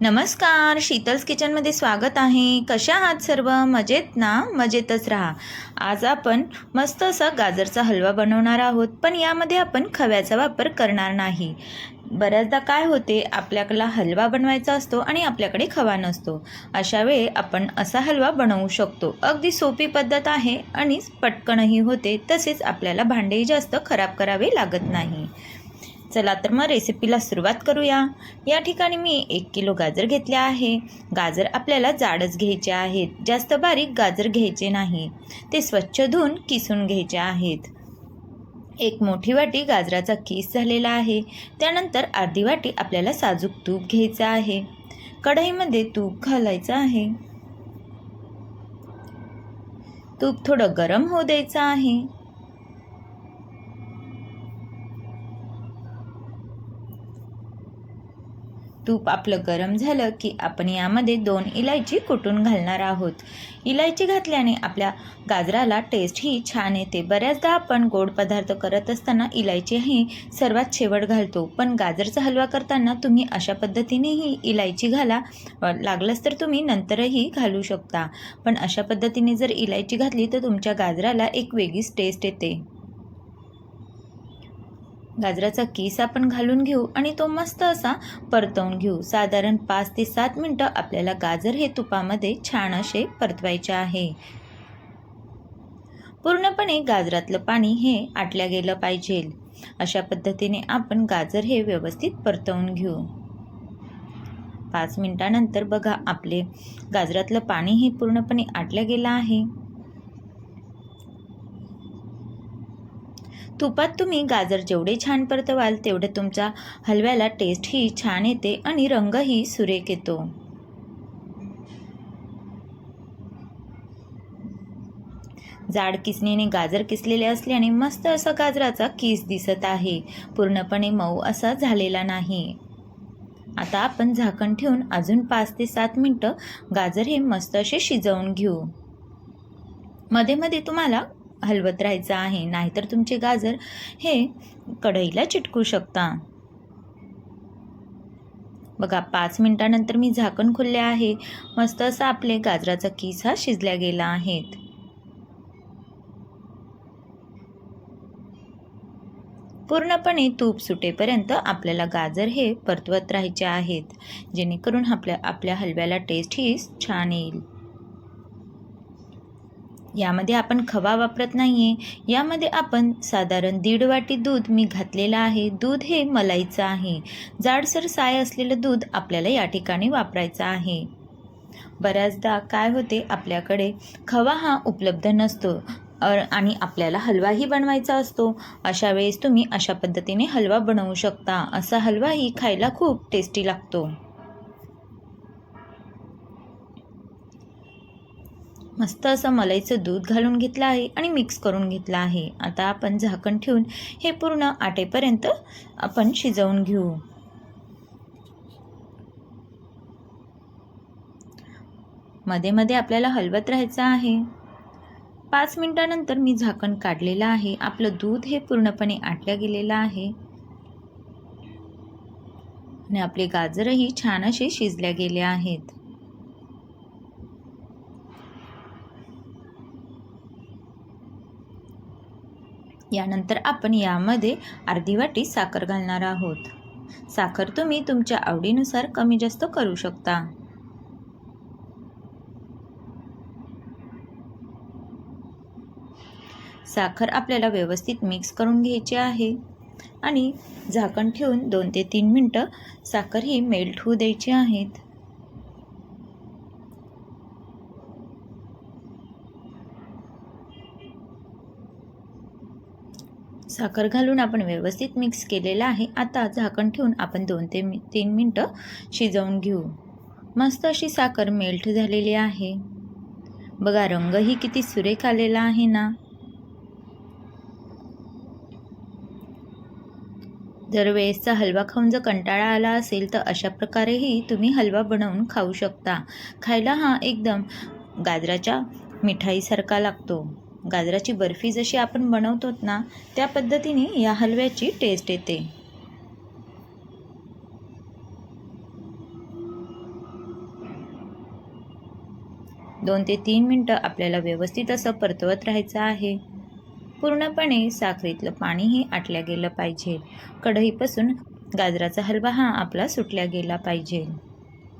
नमस्कार शीतल्स किचनमध्ये स्वागत आहे. कशा आहात सर्व? मजेत ना? मजेतच राहा. आज आपण मस्त असा गाजरचा हलवा बनवणार आहोत पण यामध्ये आपण खव्याचा वापर करणार नाही. बऱ्याचदा काय होते आपल्याला हलवा बनवायचा असतो आणि आपल्याकडे खवा नसतो. अशा वेळी आपण असा हलवा बनवू शकतो. अगदी सोपी पद्धत आहे आणि पटकनही होते तसेच आपल्याला भांडेही जास्त खराब करावे लागत नाही. चला तर मग रेसिपीला सुरुवात करूया. या ठिकाणी मी एक किलो गाजर घेतले आहे. गाजर आपल्याला जाडच घ्यायचे आहेत. जास्त बारीक गाजर घ्यायचे नाही. ते स्वच्छ धुवून किसून घ्यायचे आहेत. एक मोठी वाटी गाजराचा किस झालेला आहे. त्यानंतर अर्धी वाटी आपल्याला साजूक तूप घ्यायचं आहे. कढईमध्ये तूप घालायचं आहे. तूप थोडं गरम होऊ द्यायचं आहे. तूप आपलं गरम झालं की आपण यामध्ये दोन इलायची कुटून घालणार आहोत. इलायची घातल्याने आपल्या गाजराला टेस्ट ही छान येते. बऱ्याचदा आपण गोड पदार्थ करत असताना इलायचीही सर्वात शेवट घालतो. पण गाजरचा हलवा करताना तुम्ही अशा पद्धतीनेही इलायची घाला. लागलंच तर तुम्ही नंतरही घालू शकता. पण अशा पद्धतीने जर इलायची घातली तर तुमच्या गाजराला एक वेगळीच टेस्ट येते. गाजराचा केस आपण घालून घेऊ आणि तो मस्त असा परतवून घेऊ. साधारण पाच ते सात मिनटं आपल्याला गाजर हे तुपामध्ये छान असे परतवायचे आहे. पूर्णपणे गाजरातलं पाणी हे आटल्या गेलं पाहिजे. अशा पद्धतीने आपण गाजर हे व्यवस्थित परतवून घेऊ. पाच मिनटानंतर बघा आपले गाजरातलं पाणी हे पूर्णपणे आटलं गेलं आहे. तुपात तुम्ही गाजर जेवढे छान परतवाल तेवढे तुमच्या हलव्याला टेस्टही छान येते आणि रंगही सुरेख येतो. जाड किसणीने गाजर किसलेले असल्याने मस्त असा गाजराचा किस दिसत आहे. पूर्णपणे मऊ असा झालेला नाही. आता आपण झाकण ठेवून अजून पाच ते सात मिनटं गाजर हे मस्त असे शिजवून घेऊ. मध्ये मध्ये तुम्हाला हलवत राहायचं आहे. नाहीतर तुमचे गाजर हे कढईला चिटकू शकता. बघा पाच मिनटानंतर मी झाकण खुलले आहे. मस्त असं आपले गाजराचा किस हा शिजल्या गेला आहेत. पूर्णपणे तूप सुटेपर्यंत आपल्याला गाजर हे परतवत राहायचे आहेत. जेणेकरून आपल्या आपल्या हलव्याला टेस्ट ही छान येईल. यामध्ये आपण खवा वापरत नाही आहे यामध्ये आपण साधारण दीड वाटी दूध मी घातलेलं आहे. दूध हे मलाईचं आहे. जाडसर साय असलेलं दूध आपल्याला या ठिकाणी वापरायचं आहे. बऱ्याचदा काय होते आपल्याकडे खवा हा उपलब्ध नसतो आणि आपल्याला हलवाही बनवायचा असतो. अशा वेळेस तुम्ही अशा पद्धतीने हलवा बनवू शकता. असा हलवाही खायला खूप टेस्टी लागतो. मस्त असं मलाईचं दूध घालून घेतलं आहे आणि मिक्स करून घेतलं आहे. आता आपण झाकण ठेवून हे पूर्ण आटेपर्यंत आपण शिजवून घेऊ. मध्ये मध्ये आपल्याला हलवत राहायचं आहे. पाच मिनटानंतर मी झाकण काढलेलं आहे. आपलं दूध हे पूर्णपणे आटल्या गेलेलं आहे. आणि आपले गाजरही छान असे शिजल्या गेले आहेत. यानंतर आपण यामध्ये अर्धी वाटी साखर घालणार आहोत. साखर तुम्ही तुमच्या आवडीनुसार कमी जास्त करू शकता. साखर आपल्याला व्यवस्थित मिक्स करून घ्यायची आहे. आणि झाकण ठेवून दोन ते तीन मिनटं साखर ही मेल्ट होऊ द्यायची आहेत साखर घालून आपण व्यवस्थित मिक्स केलेला आहे. आता झाकण ठेवून आपण दोन ते मी तीन मिनटं शिजवून घेऊ. मस्त अशी साखर मेल्ट झालेली आहे. बघा रंगही किती सुरेख आलेला आहे ना. जर वेळेसचा हलवा खाऊन जर कंटाळा आला असेल तर अशा प्रकारेही तुम्ही हलवा बनवून खाऊ शकता. खायला हा एकदम गाजराच्या मिठाईसारखा लागतो. गाजराची बर्फी जशी आपण बनवतो ना त्या पद्धतीने या हलव्याची टेस्ट येते. दोन ते तीन मिनटं आपल्याला व्यवस्थित असं परतवत राहायचं आहे. पूर्णपणे साखरेतलं पाणीही आटल्या गेलं पाहिजे. कढईपासून गाजराचा हलवा हा आपला सुटल्या गेला पाहिजे.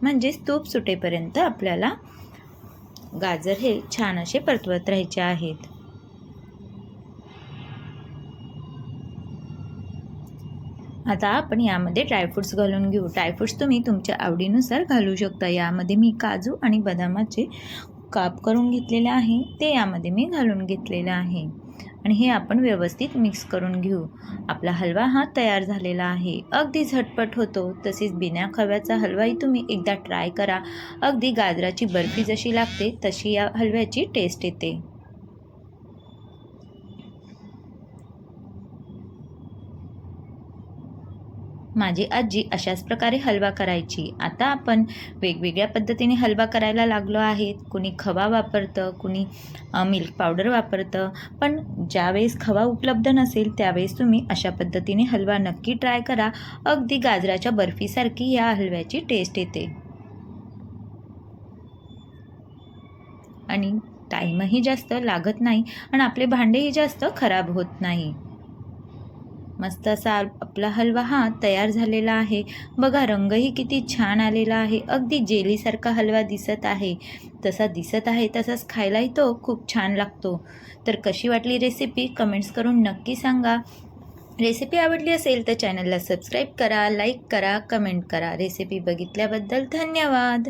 म्हणजेच तूप सुटेपर्यंत आपल्याला गाजर हे छान असे परतवत राहायचे आहेत. आता आपण यामध्ये ड्रायफ्रूट्स घालून घेऊ. ड्रायफ्रूट्स तुम्ही तुमच्या आवडीनुसार घालू शकता. यामध्ये मी काजू आणि बदामाचे काप करून घेतलेले आहे. ते यामध्ये मी घालून घेतलेलं आहे. आणि हे आपण व्यवस्थित मिक्स करून घेऊ. आपला हलवा हा तयार झालेला आहे. अगदी झटपट होतो. तसेच बिना खव्याचा हलवाही तुम्ही एकदा ट्राय करा. अगदी गाजराची बर्फी जशी लागते तशी या हलव्याची टेस्ट येते. माझी आजी अशाच प्रकारे हलवा करायची. आता आपण वेगवेगळ्या पद्धतीने हलवा करायला लागलो आहेत. कुणी खवा वापरतं कुणी मिल्क पावडर वापरतं. पण ज्यावेळेस खवा उपलब्ध नसेल त्यावेळेस तुम्ही अशा पद्धतीने हलवा नक्की ट्राय करा. अगदी गाजराच्या बर्फीसारखी या हलव्याची टेस्ट येते. आणि टाईमही जास्त लागत नाही आणि आपले भांडेही जास्त खराब होत नाही. मस्त असा आपला हलवा हा तयार झालेला आहे. बघा रंगही किती छान आलेला आहे. अगदी जेलीसारखा हलवा दिसत आहे. तसा दिसत आहे तसाच खायलाही तो खूप छान लागतो. तर कशी वाटली रेसिपी कमेंट्स करून नक्की सांगा. रेसिपी आवडली असेल तर चॅनलला सबस्क्राईब करा लाईक करा कमेंट करा. रेसिपी बघितल्याबद्दल धन्यवाद.